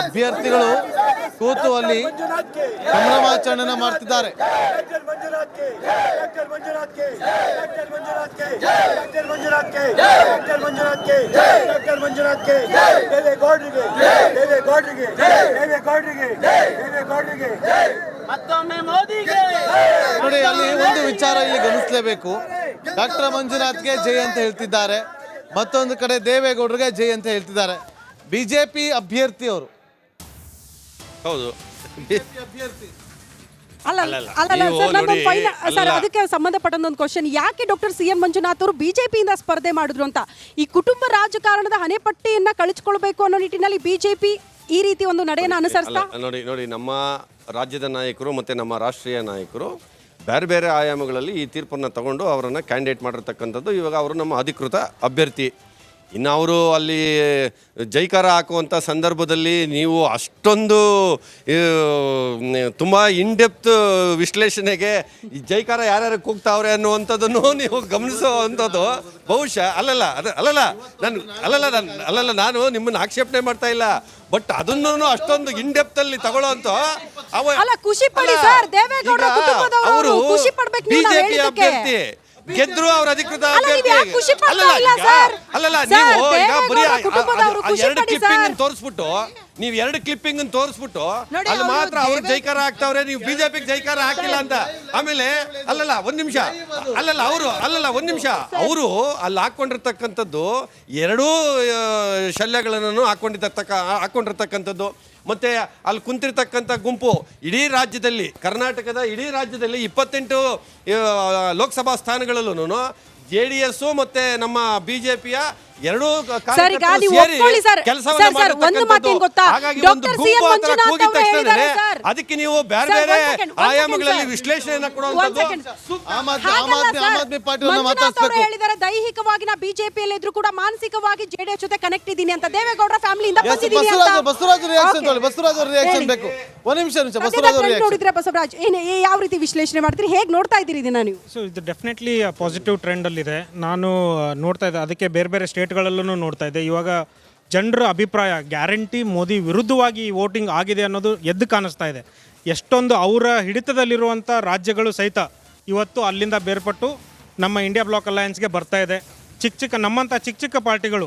ಅಭ್ಯರ್ಥಿಗಳು ಕೂತು ಅಲ್ಲಿ ಸಂಭ್ರಮಾಚರಣೆ ಮಾಡ್ತಿದ್ದಾರೆ. ನೋಡಿ ಅಲ್ಲಿ ಒಂದು ವಿಚಾರ ಇಲ್ಲಿ ಗಮನಿಸಲೇಬೇಕು. ಡಾಕ್ಟರ್ ಮಂಜುನಾಥ್ಗೆ ಜೈ ಅಂತ ಹೇಳ್ತಿದ್ದಾರೆ. ಮತ್ತೊಂದು ಕಡೆ ದೇವೇಗೌಡರಿಗೆ ಜೈ ಅಂತ ಹೇಳ್ತಿದ್ದಾರೆ. ಬಿಜೆಪಿ ಅಭ್ಯರ್ಥಿ ಅವರು. ಹೌದು. ಅಭ್ಯರ್ಥಿ. ಅಲ್ಲ ಅಲ್ಲ, ಅಲ್ಲ ಅಲ್ಲ. ಅಲ್ಲ ನೀವು ಸರ್ ಅದಕ್ಕೆ ಸಂಬಂಧಪಟ್ಟಂತ ಒಂದು ಕ್ವಶನ್ ಯಾಕೆ ಡಾಕ್ಟರ್ ಸಿ ಎಂ ಮಂಜುನಾಥ್ ಅವರು ಬಿಜೆಪಿಯಿಂದ ಸ್ಪರ್ಧೆ ಮಾಡಿದ್ರು ಅಂತ? ಈ ಕುಟುಂಬ ರಾಜಕಾರಣದ ಹಣೆಪಟ್ಟಿಯನ್ನ ಕಳಿಸ್ಕೊಳ್ಬೇಕು ಅನ್ನೋ ನಿಟ್ಟಿನಲ್ಲಿ ಬಿಜೆಪಿ ಈ ರೀತಿ ಒಂದು ನಡೆಯನ್ನು ಅನುಸರಿಸ್ತಾ? ನೋಡಿ ನೋಡಿ ನಮ್ಮ ರಾಜ್ಯದ ನಾಯಕರು ಮತ್ತು ನಮ್ಮ ರಾಷ್ಟ್ರೀಯ ನಾಯಕರು ಬೇರೆ ಬೇರೆ ಆಯಾಮಗಳಲ್ಲಿ ಈ ತೀರ್ಪನ್ನು ತಗೊಂಡು ಅವರನ್ನು ಕ್ಯಾಂಡಿಡೇಟ್ ಮಾಡಿರ್ತಕ್ಕಂಥದ್ದು. ಇವಾಗ ಅವರು ನಮ್ಮ ಅಧಿಕೃತ ಅಭ್ಯರ್ಥಿ. ಇನ್ನು ಅವರು ಅಲ್ಲಿ ಜೈಕಾರ ಹಾಕುವಂಥ ಸಂದರ್ಭದಲ್ಲಿ ನೀವು ಅಷ್ಟೊಂದು ತುಂಬ ಇನ್ಡೆಪ್ತ್ ವಿಶ್ಲೇಷಣೆಗೆ ಈ ಜೈಕಾರ ಯಾರ್ಯಾರು ಕೂಗ್ತಾವ್ರೆ ಅನ್ನುವಂಥದ್ದನ್ನು ನೀವು ಗಮನಿಸುವಂಥದ್ದು ಬಹುಶಃ ಅಲ್ಲಲ್ಲ ಅದು ಅಲ್ಲಲ್ಲ ನಾನು ಅಲ್ಲಲ್ಲ ನಾನು ಅಲ್ಲಲ್ಲ ನಾನು ನಿಮ್ಮನ್ನು ಆಕ್ಷೇಪಣೆ ಮಾಡ್ತಾ ಇಲ್ಲ ಬಟ್ ಅದನ್ನು ಅಷ್ಟೊಂದು ಇನ್ಡೆಪ್ತ್ ಅಲ್ಲಿ ತಗೊಳ್ಳೋಂತ ಅವರು ಬಿಜೆಪಿ. ಅಭ್ಯರ್ಥಿ ಗೆದ್ರು ಅವ್ರ ಅಧಿಕೃತ ಅಭ್ಯರ್ಥಿ ಅಲ್ಲಲ್ಲ ನೀವು ಈಗ ಬರೀ ಎರಡು ಕ್ಲಿಪ್ಪಿಂಗ್ ತೋರಿಸ್ಬಿಟ್ಟು ನೀವು ಎರಡು ಕ್ಲಿಪ್ಪಿಂಗ್ ತೋರಿಸ್ಬಿಟ್ಟು ಅಲ್ಲಿ ಮಾತ್ರ ಅವ್ರಿಗೆ ಜೈಕಾರ ಹಾಕ್ತಾವ್ರೆ ನೀವು ಬಿಜೆಪಿಗೆ ಜೈಕಾರ ಹಾಕಿಲ್ಲ ಅಂತ. ಆಮೇಲೆ ಅಲ್ಲಲ್ಲ ಒಂದ್ ನಿಮಿಷ. ಅಲ್ಲಲ್ಲ ಅವರು ಅಲ್ಲಲ್ಲ ಒಂದ್ ನಿಮಿಷ. ಅವರು ಅಲ್ಲಿ ಹಾಕೊಂಡಿರ್ತಕ್ಕಂಥದ್ದು ಎರಡೂ ಶಲ್ಯಗಳನ್ನು ಹಾಕೊಂಡಿರ್ತಕ್ಕ ಹಾಕೊಂಡಿರ್ತಕ್ಕಂಥದ್ದು. ಮತ್ತೆ ಅಲ್ಲಿ ಕುಂತಿರ್ತಕ್ಕಂಥ ಗುಂಪು ಇಡೀ ರಾಜ್ಯದಲ್ಲಿ ಕರ್ನಾಟಕದ ಇಡೀ ರಾಜ್ಯದಲ್ಲಿ ಇಪ್ಪತ್ತೆಂಟು ಲೋಕಸಭಾ ಸ್ಥಾನಗಳಲ್ಲೂ ಜೆ ಡಿ ಎಸ್ ಮತ್ತೆ ನಮ್ಮ ಬಿಜೆಪಿಯ ಎರಡೂ ಸರ್, ಈಗ ನೀವು ಒಪ್ಕೊಳ್ಳಿ ಸರ್. ಸರ್, ಸರ್, ಒಂದು ಮಾತು ತಕ್ಷಣ ಗೊತ್ತಾ? ಡಾಕ್ಟರ್ ಸಿ ಎಂ ಮಂಜುನಾಥ್ ಅವರು ಹೇಳಿದ್ದಾರೆ ಸರ್. ಅದಕ್ಕೆ ನೀವು ಬೇರೆ ಬೇರೆ ಆಯಾಮಗಳಲ್ಲಿ ವಿಶ್ಲೇಷಣೆಯನ್ನು ಕೊಡುವಂತದ್ದು. ಆಮ್ ಆದ್ಮಿ ಹೇಳಿದ್ದಾರೆ ದೈಹಿಕವಾಗಿ ನಾ ಬಿಜೆಪಿಯಲ್ಲಿ ಇದ್ರು ಕೂಡ ಮಾನಸಿಕವಾಗಿ ಜೆಡಿಎಸ್ ಜೊತೆ ಕನೆಕ್ಟ್ ಇದ್ದೀನಿ ಅಂತ ದೇವೇಗೌಡರ ಫ್ಯಾಮಿಲಿಯಿಂದ ಬಂದಿದ್ದೀನಿ ಅಂತ ಬಸವರಾಜ್ ರಿಯಾಕ್ಷನ್ Okay. ತೊಗೊಳ್ಳಿ. ಬಸವರಾಜ್ ರಿಯಾಕ್ಷನ್ ಬೇಕು. ಒಂದ್ ನಿಮಿಷ ನಿಮಿಷ. ಸದ್ಯದ ಬಸವರಾಜ್ ರಿಯಾಕ್ಷನ್ ನೋಡಿದ್ರೆ ಬಸವರಾಜ್ ಏನ್ ಏ- ಯಾವ ರೀತಿ ವಿಶ್ಲೇಷಣೆ ಮಾಡ್ತೀರಿ? ಹೇಗೆ ನೋಡ್ತಾ ಇದ್ದೀರಿ ಇದನ್ನ ನೀವು? ಸೊ ಇದು ಡೆಫಿನೆಟ್ಲಿ ಪಾಸಿಟಿವ್ ಟ್ರೆಂಡಲ್ಲಿದೆ ನಾನು ಆ, ನೋಡ್ತಾ ಇದ್ದೆ. ಅದಕ್ಕೆ ಬೇರೆ ಬೇರೆ ಸ್ಟೇಟ್ಗಳಲ್ಲೂ ನೋಡ್ತಾ ಇದ್ದೆ. ಇವಾಗ ಜನರ ಅಭಿಪ್ರಾಯ, ಗ್ಯಾರಂಟಿ ಮೋದಿ ವಿರುದ್ಧವಾಗಿ ವೋಟಿಂಗ್ ಆಗಿದೆ ಅನ್ನೋದು ಎದ್ದು ಕಾಣಿಸ್ತಾ ಇದೆ. ಎಷ್ಟೊಂದು ಅವರ ಹಿಡಿತದಲ್ಲಿರುವಂಥ ರಾಜ್ಯಗಳು ಸಹಿತ ಇವತ್ತು ಅಲ್ಲಿಂದ ಬೇರ್ಪಟ್ಟು ನಮ್ಮ ಇಂಡಿಯಾ ಬ್ಲಾಕ್ ಅಲಯನ್ಸ್ಗೆ ಬರ್ತಾ ಇದೆ. ಚಿಕ್ಕ ಚಿಕ್ಕ ನಮ್ಮಂಥ ಚಿಕ್ಕ ಚಿಕ್ಕ ಪಾರ್ಟಿಗಳು